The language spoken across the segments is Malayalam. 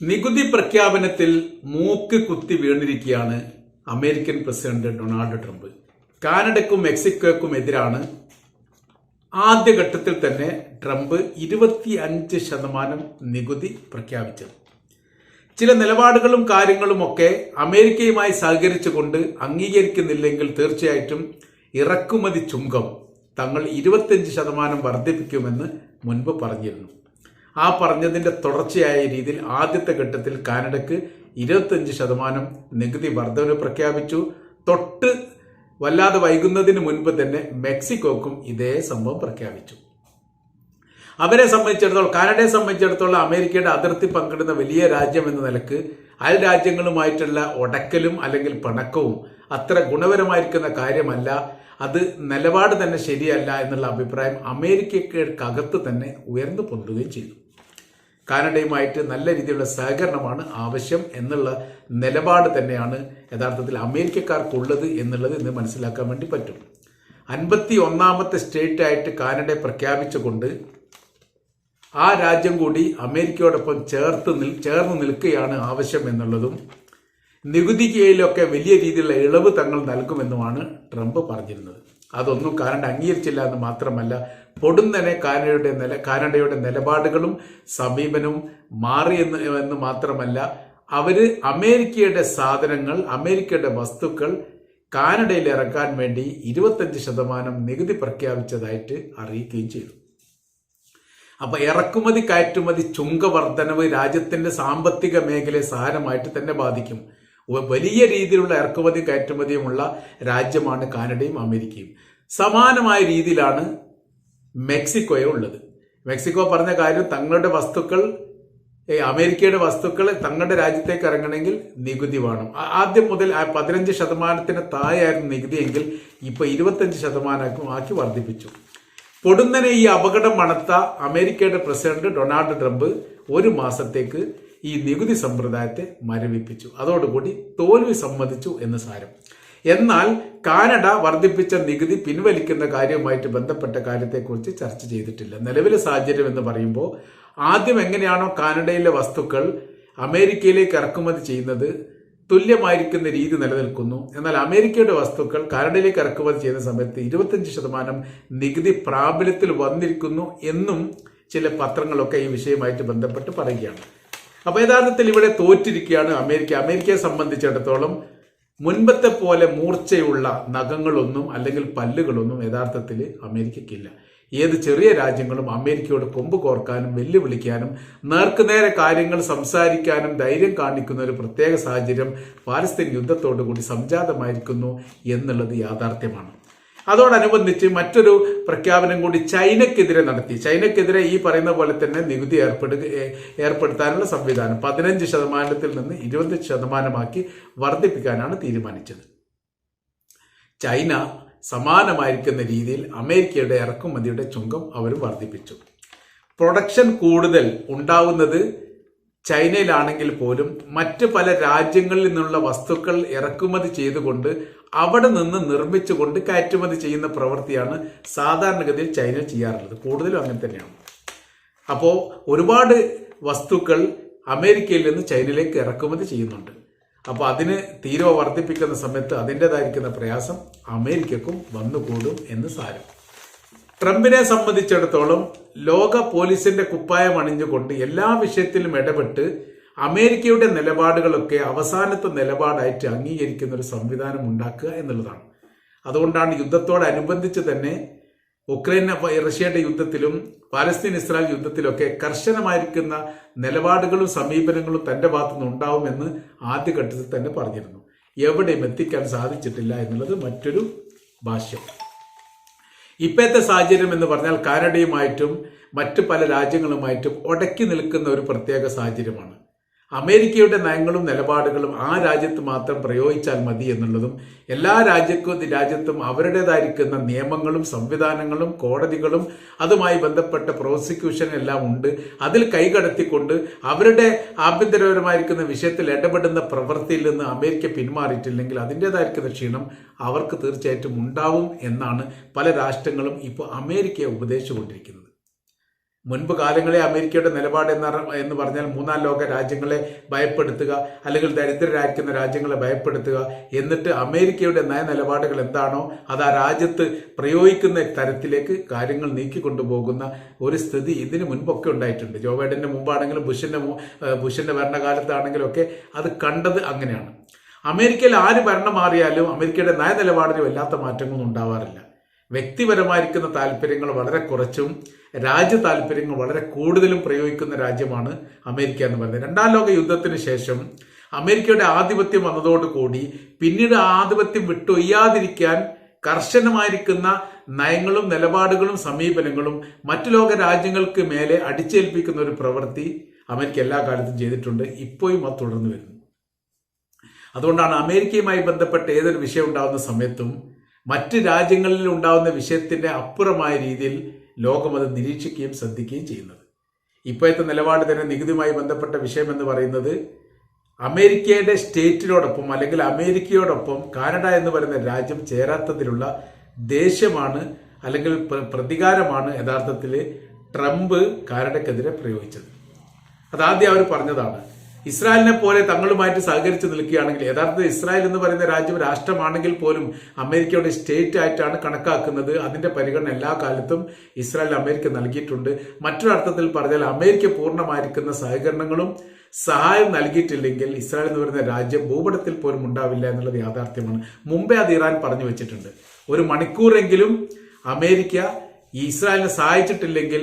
നികുതി പ്രഖ്യാപനത്തിൽ മൂക്ക് കുത്തി വീണിരിക്കുകയാണ് അമേരിക്കൻ പ്രസിഡന്റ് ഡൊണാൾഡ് ട്രംപ്. കാനഡയ്ക്കും മെക്സിക്കോയ്ക്കും എതിരാണ് ആദ്യഘട്ടത്തിൽ തന്നെ ട്രംപ് ഇരുപത്തി അഞ്ച് ശതമാനം നികുതി പ്രഖ്യാപിച്ചത്. ചില നിലപാടുകളും കാര്യങ്ങളുമൊക്കെ അമേരിക്കയുമായി സഹകരിച്ചുകൊണ്ട് അംഗീകരിക്കുന്നില്ലെങ്കിൽ തീർച്ചയായിട്ടും ഇറക്കുമതി ചുങ്കം തങ്ങൾ ഇരുപത്തിയഞ്ച് ശതമാനം വർദ്ധിപ്പിക്കുമെന്ന് മുൻപ് പറഞ്ഞിരുന്നു. ആ പറഞ്ഞതിന്റെ തുടർച്ചയായ രീതിയിൽ ആദ്യത്തെ ഘട്ടത്തിൽ കാനഡയ്ക്ക് ഇരുപത്തഞ്ച് ശതമാനം നികുതി വർധന പ്രഖ്യാപിച്ചു. തൊട്ട് വല്ലാതെ വൈകുന്നതിന് മുൻപ് തന്നെ മെക്സിക്കോക്കും ഇതേ സംഭവം പ്രഖ്യാപിച്ചു. അവരെ സംബന്ധിച്ചിടത്തോളം കാനഡയെ സംബന്ധിച്ചിടത്തോളം അമേരിക്കയുടെ അതിർത്തി പങ്കിടുന്ന വലിയ രാജ്യം എന്ന നിലയ്ക്ക് അയൽ രാജ്യങ്ങളുമായിട്ടുള്ള ഒടക്കലും അല്ലെങ്കിൽ പിണക്കവും അത്ര ഗുണപരമായിരിക്കുന്ന കാര്യമല്ല. അത് നിലപാട് തന്നെ ശരിയല്ല എന്നുള്ള അഭിപ്രായം അമേരിക്കക്കകത്ത് തന്നെ ഉയർന്നു പൊന്തുകയും ചെയ്തു. കാനഡയുമായിട്ട് നല്ല രീതിയിലുള്ള സഹകരണമാണ് ആവശ്യം എന്നുള്ള നിലപാട് തന്നെയാണ് യഥാർത്ഥത്തിൽ അമേരിക്കക്കാർക്കുള്ളത് എന്നുള്ളത് ഇന്ന് മനസ്സിലാക്കാൻ വേണ്ടി പറ്റും. അൻപത്തി ഒന്നാമത്തെ സ്റ്റേറ്റ് ആയിട്ട് കാനഡയെ പ്രഖ്യാപിച്ചുകൊണ്ട് ആ രാജ്യം കൂടി അമേരിക്കയോടൊപ്പം ചേർത്ത് നിൽ ചേർന്ന് നിൽക്കുകയാണ് ആവശ്യം എന്നുള്ളതും നികുതിക്കയിലൊക്കെ വലിയ രീതിയിലുള്ള ഇളവ് തങ്ങൾ നൽകുമെന്നുമാണ് ട്രംപ് പറഞ്ഞിരുന്നത്. അതൊന്നും കാനഡ അംഗീകരിച്ചില്ല എന്ന് മാത്രമല്ല പൊടുന്നനെ കാനഡയുടെ നില കാനഡയുടെ നിലപാടുകളും സമീപനവും മാറിയെന്ന് എന്ന് മാത്രമല്ല അവർ അമേരിക്കയുടെ സാധനങ്ങൾ അമേരിക്കയുടെ വസ്തുക്കൾ കാനഡയിൽ ഇറക്കാൻ വേണ്ടി ഇരുപത്തഞ്ച് ശതമാനം നികുതി പ്രഖ്യാപിച്ചതായിട്ട് അറിയിക്കുകയും ചെയ്തു. അപ്പൊ ഇറക്കുമതി കയറ്റുമതി ചുങ്കവർദ്ധനവ് രാജ്യത്തിന്റെ സാമ്പത്തിക മേഖലയെ സാരമായിട്ട് തന്നെ ബാധിക്കും. വലിയ രീതിയിലുള്ള ഇറക്കുമതി കയറ്റുമതിയുമുള്ള രാജ്യമാണ് കാനഡയും അമേരിക്കയും. സമാനമായ രീതിയിലാണ് മെക്സിക്കോയെ ഉള്ളത്. മെക്സിക്കോ പറഞ്ഞ കാര്യം തങ്ങളുടെ വസ്തുക്കൾ അമേരിക്കയുടെ വസ്തുക്കൾ തങ്ങളുടെ രാജ്യത്തേക്ക് ഇറങ്ങണമെങ്കിൽ നികുതി വേണം. ആദ്യം മുതൽ പതിനഞ്ച് ശതമാനത്തിന് താഴെയായിരുന്നു നികുതി എങ്കിൽ ഇപ്പൊ ഇരുപത്തഞ്ച് ശതമാനം ആക്കി വർദ്ധിപ്പിച്ചു. പൊടുന്നനെ ഈ അപകടം മണത്ത അമേരിക്കയുടെ പ്രസിഡന്റ് ഡൊണാൾഡ് ട്രംപ് ഒരു മാസത്തേക്ക് ഈ നികുതി സമ്പ്രദായത്തെ മരവിപ്പിച്ചു. അതോടുകൂടി തോൽവി സമ്മതിച്ചു എന്ന് സാരം. എന്നാൽ കാനഡ വർദ്ധിപ്പിച്ച നികുതി പിൻവലിക്കുന്ന കാര്യവുമായിട്ട് ബന്ധപ്പെട്ട കാര്യത്തെക്കുറിച്ച് ചർച്ച ചെയ്തിട്ടില്ല. നിലവിലെ സാഹചര്യം എന്ന് പറയുമ്പോൾ ആദ്യം എങ്ങനെയാണോ കാനഡയിലെ വസ്തുക്കൾ അമേരിക്കയിലേക്ക് ഇറക്കുമതി ചെയ്യുന്നത് തുല്യമായിരിക്കുന്ന രീതി നിലനിൽക്കുന്നു. എന്നാൽ അമേരിക്കയുടെ വസ്തുക്കൾ കാനഡയിലേക്ക് ഇറക്കുമതി ചെയ്യുന്ന സമയത്ത് ഇരുപത്തഞ്ച് ശതമാനം നികുതി പ്രാബല്യത്തിൽ വന്നിരിക്കുന്നു എന്നും ചില പത്രങ്ങളൊക്കെ ഈ വിഷയമായിട്ട് ബന്ധപ്പെട്ട് പറയുകയാണ്. അപ്പോൾ യഥാർത്ഥത്തിൽ ഇവിടെ തോറ്റിരിക്കുകയാണ് അമേരിക്ക. അമേരിക്കയെ സംബന്ധിച്ചിടത്തോളം മുൻപത്തെ പോലെ മൂർച്ചയുള്ള നഖങ്ങളൊന്നും അല്ലെങ്കിൽ പല്ലുകളൊന്നും യഥാർത്ഥത്തിൽ അമേരിക്കയ്ക്കില്ല. ഏത് ചെറിയ രാജ്യങ്ങളും അമേരിക്കയോട് കൊമ്പ് കോർക്കാനും വെല്ലുവിളിക്കാനും നേർക്കുനേരെ കാര്യങ്ങൾ സംസാരിക്കാനും ധൈര്യം കാണിക്കുന്ന ഒരു പ്രത്യേക സാഹചര്യം പാലസ്തീൻ യുദ്ധത്തോടുകൂടി സംജാതമായിരിക്കുന്നു എന്നുള്ളത് യാഥാർത്ഥ്യമാണ്. അതോടനുബന്ധിച്ച് മറ്റൊരു പ്രഖ്യാപനം കൂടി ചൈനക്കെതിരെ നടത്തി. ചൈനക്കെതിരെ ഈ പറയുന്ന പോലെ തന്നെ നികുതി ഏർപ്പെടുക ഏർപ്പെടുത്താനുള്ള സംവിധാനം പതിനഞ്ച് ശതമാനത്തിൽ നിന്ന് ഇരുപത് ശതമാനമാക്കി വർദ്ധിപ്പിക്കാനാണ് തീരുമാനിച്ചത്. ചൈന സമാനമായിരിക്കുന്ന രീതിയിൽ അമേരിക്കയുടെ ഇറക്കുമതിയുടെ ചുങ്കം അവർ വർദ്ധിപ്പിച്ചു. പ്രൊഡക്ഷൻ കൂടുതൽ ഉണ്ടാവുന്നത് ചൈനയിലാണെങ്കിൽ പോലും മറ്റ് പല രാജ്യങ്ങളിൽ നിന്നുള്ള വസ്തുക്കൾ ഇറക്കുമതി ചെയ്തുകൊണ്ട് അവിടെ നിന്ന് നിർമ്മിച്ചുകൊണ്ട് കയറ്റുമതി ചെയ്യുന്ന പ്രവൃത്തിയാണ് സാധാരണഗതിയിൽ ചൈന ചെയ്യാറുള്ളത്. കൂടുതലും അങ്ങനെ തന്നെയാണ്. അപ്പോൾ ഒരുപാട് വസ്തുക്കൾ അമേരിക്കയിൽ നിന്ന് ചൈനയിലേക്ക് ഇറക്കുമതി ചെയ്യുന്നുണ്ട്. അപ്പോൾ അതിന് തീരെ വർദ്ധിപ്പിക്കുന്ന സമയത്ത് അതിന്റെതായിരിക്കുന്ന പ്രയാസം അമേരിക്കക്കും വന്നുകൂടും എന്ന് സാരം. ട്രംപിനെ സംബന്ധിച്ചിടത്തോളം ലോക പോലീസിന്റെ കുപ്പായം അണിഞ്ഞുകൊണ്ട് എല്ലാ വിഷയത്തിലും ഇടപെട്ട് അമേരിക്കയുടെ നിലപാടുകളൊക്കെ അവസാനത്തെ നിലപാടായിട്ട് അംഗീകരിക്കുന്ന ഒരു സംവിധാനം ഉണ്ടാക്കുക എന്നുള്ളതാണ്. അതുകൊണ്ടാണ് യുദ്ധത്തോടനുബന്ധിച്ച് തന്നെ ഉക്രൈൻ റഷ്യയുടെ യുദ്ധത്തിലും പാലസ്തീൻ ഇസ്രായേൽ യുദ്ധത്തിലൊക്കെ കർശനമായിരിക്കുന്ന നിലപാടുകളും സമീപനങ്ങളും തന്റെ ഭാഗത്തുനിന്ന് ഉണ്ടാവുമെന്ന് ആദ്യഘട്ടത്തിൽ തന്നെ പറഞ്ഞിരുന്നു. എവിടെയും എത്തിക്കാൻ സാധിച്ചിട്ടില്ല എന്നുള്ളത് മറ്റൊരു ഭാഷ്യം. ഇപ്പോഴത്തെ സാഹചര്യം എന്ന് പറഞ്ഞാൽ കാനഡയുമായിട്ടും മറ്റു പല രാജ്യങ്ങളുമായിട്ടും ഒടക്കി നിൽക്കുന്ന ഒരു പ്രത്യേക സാഹചര്യമാണ്. അമേരിക്കയുടെ നയങ്ങളും നിലപാടുകളും ആ രാജ്യത്ത് മാത്രം പ്രയോഗിച്ചാൽ മതി എന്നുള്ളതും എല്ലാ രാജ്യക്കും രാജ്യത്തും അവരുടേതായിരിക്കുന്ന നിയമങ്ങളും സംവിധാനങ്ങളും കോടതികളും അതുമായി ബന്ധപ്പെട്ട പ്രോസിക്യൂഷൻ എല്ലാം ഉണ്ട്. അതിൽ കൈകടത്തിക്കൊണ്ട് അവരുടെ ആഭ്യന്തരപരമായിരിക്കുന്ന വിഷയത്തിൽ ഇടപെടുന്ന പ്രവൃത്തിയിൽ നിന്ന് അമേരിക്ക പിന്മാറിയിട്ടില്ലെങ്കിൽ അതിന്റെതായിരിക്കുന്ന ക്ഷീണം അവർക്ക് തീർച്ചയായിട്ടും ഉണ്ടാവും എന്നാണ് പല രാഷ്ട്രങ്ങളും ഇപ്പോൾ അമേരിക്കയെ ഉപദേശിച്ചുകൊണ്ടിരിക്കുന്നത്. മുൻപ് കാലങ്ങളെ അമേരിക്കയുടെ നിലപാട് എന്ന് പറഞ്ഞാൽ മൂന്നാം ലോക രാജ്യങ്ങളെ ഭയപ്പെടുത്തുക അല്ലെങ്കിൽ ദരിദ്രരായിരിക്കുന്ന രാജ്യങ്ങളെ ഭയപ്പെടുത്തുക. എന്നിട്ട് അമേരിക്കയുടെ നയ നിലപാടുകൾ എന്താണോ അത് ആ രാജ്യത്ത് പ്രയോഗിക്കുന്ന തരത്തിലേക്ക് കാര്യങ്ങൾ നീക്കിക്കൊണ്ടുപോകുന്ന ഒരു സ്ഥിതി ഇതിന് മുൻപൊക്കെ ഉണ്ടായിട്ടുണ്ട്. ജോ ബൈഡന്റെ മുമ്പാണെങ്കിലും ബുഷിന്റെ ബുഷിന്റെ ഭരണകാലത്താണെങ്കിലും ഒക്കെ അത് കണ്ടത് അങ്ങനെയാണ്. അമേരിക്കയിൽ ആര് ഭരണം മാറിയാലും അമേരിക്കയുടെ നയ നിലപാടിന് വല്ലാത്ത മാറ്റങ്ങളൊന്നും ഉണ്ടാവാറില്ല. വ്യക്തിപരമായിരിക്കുന്ന താല്പര്യങ്ങൾ വളരെ കുറച്ചും രാജ്യ താല്പര്യങ്ങൾ വളരെ കൂടുതലും പ്രയോഗിക്കുന്ന രാജ്യമാണ് അമേരിക്ക എന്ന് പറയുന്നത്. രണ്ടാം ലോക യുദ്ധത്തിന് ശേഷം അമേരിക്കയുടെ ആധിപത്യം വന്നതോടുകൂടി പിന്നീട് ആധിപത്യം വിട്ടൊയ്യാതിരിക്കാൻ കർശനമായിരിക്കുന്ന നയങ്ങളും നിലപാടുകളും സമീപനങ്ങളും മറ്റു ലോക രാജ്യങ്ങൾക്ക് മേലെ അടിച്ചേൽപ്പിക്കുന്ന ഒരു പ്രവൃത്തി അമേരിക്ക എല്ലാ കാലത്തും ചെയ്തിട്ടുണ്ട്. ഇപ്പോഴും അത് തുടർന്നു വരുന്നു. അതുകൊണ്ടാണ് അമേരിക്കയുമായി ബന്ധപ്പെട്ട ഏതൊരു വിഷയം ഉണ്ടാകുന്ന സമയത്തും മറ്റ് രാജ്യങ്ങളിൽ ഉണ്ടാകുന്ന വിഷയത്തിന്റെ അപ്പുറമായ രീതിയിൽ ലോകം അത് നിരീക്ഷിക്കുകയും ശ്രദ്ധിക്കുകയും ചെയ്യുന്നത്. ഇപ്പോഴത്തെ നിലപാട് തന്നെ നികുതിയുമായി ബന്ധപ്പെട്ട വിഷയം എന്ന് പറയുന്നത് അമേരിക്കയുടെ സ്റ്റേറ്റിനോടൊപ്പം അല്ലെങ്കിൽ അമേരിക്കയോടൊപ്പം കാനഡ എന്ന് പറയുന്ന രാജ്യം ചേരാത്തതിലുള്ള ദേഷ്യമാണ് അല്ലെങ്കിൽ പ്രതികാരമാണ് യഥാർത്ഥത്തിൽ ട്രംപ് കാനഡക്കെതിരെ പ്രയോഗിച്ചത്. അതാദ്യം അവർ പറഞ്ഞതാണ് ഇസ്രായേലിനെ പോലെ തങ്ങളുമായിട്ട് സഹകരിച്ച് നിൽക്കുകയാണെങ്കിൽ യഥാർത്ഥത്തിൽ ഇസ്രായേൽ എന്ന് പറയുന്ന രാജ്യം രാഷ്ട്രമാണെങ്കിൽ പോലും അമേരിക്കയുടെ സ്റ്റേറ്റ് ആയിട്ടാണ് കണക്കാക്കുന്നത്. അതിന്റെ പരിഗണന എല്ലാ കാലത്തും ഇസ്രായേൽ അമേരിക്ക നൽകിയിട്ടുണ്ട്. മറ്റൊരർത്ഥത്തിൽ പറഞ്ഞാൽ അമേരിക്ക പൂർണമായിരിക്കുന്ന സഹകരണങ്ങളും സഹായം നൽകിയിട്ടില്ലെങ്കിൽ ഇസ്രായേൽ എന്ന് പറയുന്ന രാജ്യം ഭൂപടത്തിൽ പോലും ഉണ്ടാവില്ല എന്നുള്ളത് യാഥാർത്ഥ്യമാണ്. മുമ്പേ അത് ഇറാൻ പറഞ്ഞു വെച്ചിട്ടുണ്ട്. ഒരു മണിക്കൂറെങ്കിലും അമേരിക്ക ഇസ്രായേലിനെ സഹായിച്ചിട്ടില്ലെങ്കിൽ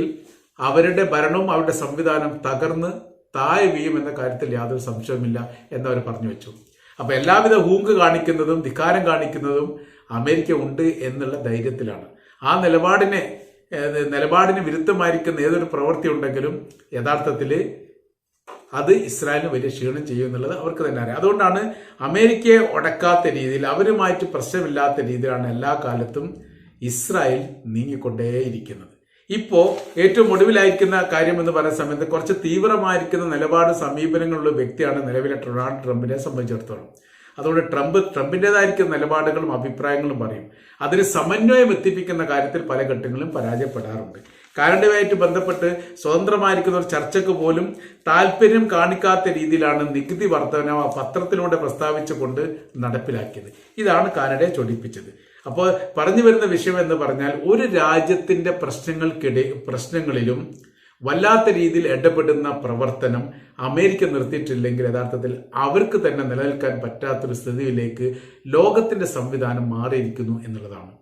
അവരുടെ ഭരണവും അവരുടെ സംവിധാനം തകർന്ന് താഴെ വീഴും എന്ന കാര്യത്തിൽ യാതൊരു സംശയവുമില്ല എന്നവർ പറഞ്ഞു വെച്ചു. അപ്പൊ എല്ലാവിധ ഹൂങ്ക് കാണിക്കുന്നതും ധിക്കാരം കാണിക്കുന്നതും അമേരിക്ക ഉണ്ട് എന്നുള്ള ധൈര്യത്തിലാണ്. ആ നിലപാടിനെ നിലപാടിന് വിരുദ്ധമായിരിക്കുന്ന ഏതൊരു പ്രവൃത്തി ഉണ്ടെങ്കിലും യഥാർത്ഥത്തിൽ അത് ഇസ്രായേലിന് വലിയ ക്ഷീണം ചെയ്യും എന്നുള്ളത് അവർക്ക് തന്നെ അറിയാം. അതുകൊണ്ടാണ് അമേരിക്കയെ ഉടക്കാത്ത രീതിയിൽ അവരുമായിട്ട് പ്രശ്നമില്ലാത്ത രീതിയിലാണ് എല്ലാ കാലത്തും ഇസ്രായേൽ നീങ്ങിക്കൊണ്ടേയിരിക്കുന്നത്. ഇപ്പോ ഏറ്റവും ഒടുവിലായിരിക്കുന്ന കാര്യം എന്ന് പറയുന്ന സമയത്ത് കുറച്ച് തീവ്രമായിരിക്കുന്ന നിലപാട് സമീപനങ്ങളുള്ള വ്യക്തിയാണ് നിലവിലെ ഡൊണാൾഡ് ട്രംപിനെ സംബന്ധിച്ചിടത്തോളം. അതുകൊണ്ട് ട്രംപ് ട്രംപിന്റെതായിരിക്കുന്ന നിലപാടുകളും അഭിപ്രായങ്ങളും പറയും. അതിന് സമന്വയം എത്തിപ്പിക്കുന്ന കാര്യത്തിൽ പല ഘട്ടങ്ങളിലും പരാജയപ്പെടാറുണ്ട്. കാരണ്ടുമായിട്ട് ബന്ധപ്പെട്ട് സ്വതന്ത്രമായിരിക്കുന്ന ഒരു ചർച്ചയ്ക്ക് പോലും താല്പര്യം കാണിക്കാത്ത രീതിയിലാണ് നികുതി വർധന പത്രത്തിലൂടെ പ്രസ്താവിച്ചുകൊണ്ട് നടപ്പിലാക്കിയത്. ഇതാണ് കാനഡയെ ചൊടിപ്പിച്ചത്. അപ്പോൾ പറഞ്ഞു വരുന്ന വിഷയം എന്ന് പറഞ്ഞാൽ ഒരു രാജ്യത്തിന്റെ പ്രശ്നങ്ങൾക്കിടെ പ്രശ്നങ്ങളിലും വല്ലാത്ത രീതിയിൽ ഇടപെടുന്ന പ്രവർത്തനം അമേരിക്ക നിർത്തിയിട്ടില്ലെങ്കിൽ യഥാർത്ഥത്തിൽ അവർക്ക് തന്നെ നിലനിൽക്കാൻ പറ്റാത്തൊരു സ്ഥിതിയിലേക്ക് ലോകത്തിന്റെ സംവിധാനം മാറിയിരിക്കുന്നു എന്നുള്ളതാണ്.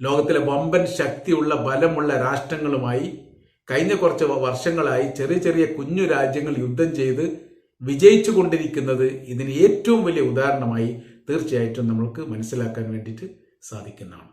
ലോകത്തിലെ വമ്പൻ ശക്തിയുള്ള ബലമുള്ള രാഷ്ട്രങ്ങളുമായി കഴിഞ്ഞ കുറച്ച് വർഷങ്ങളായി ചെറിയ ചെറിയ കുഞ്ഞു രാജ്യങ്ങൾ യുദ്ധം ചെയ്ത് വിജയിച്ചു കൊണ്ടിരിക്കുന്നത് ഇതിന് ഏറ്റവും വലിയ ഉദാഹരണമായി തീർച്ചയായിട്ടും നമ്മൾക്ക് മനസ്സിലാക്കാൻ വേണ്ടിയിട്ട് സാധിക്കുന്നതാണ്.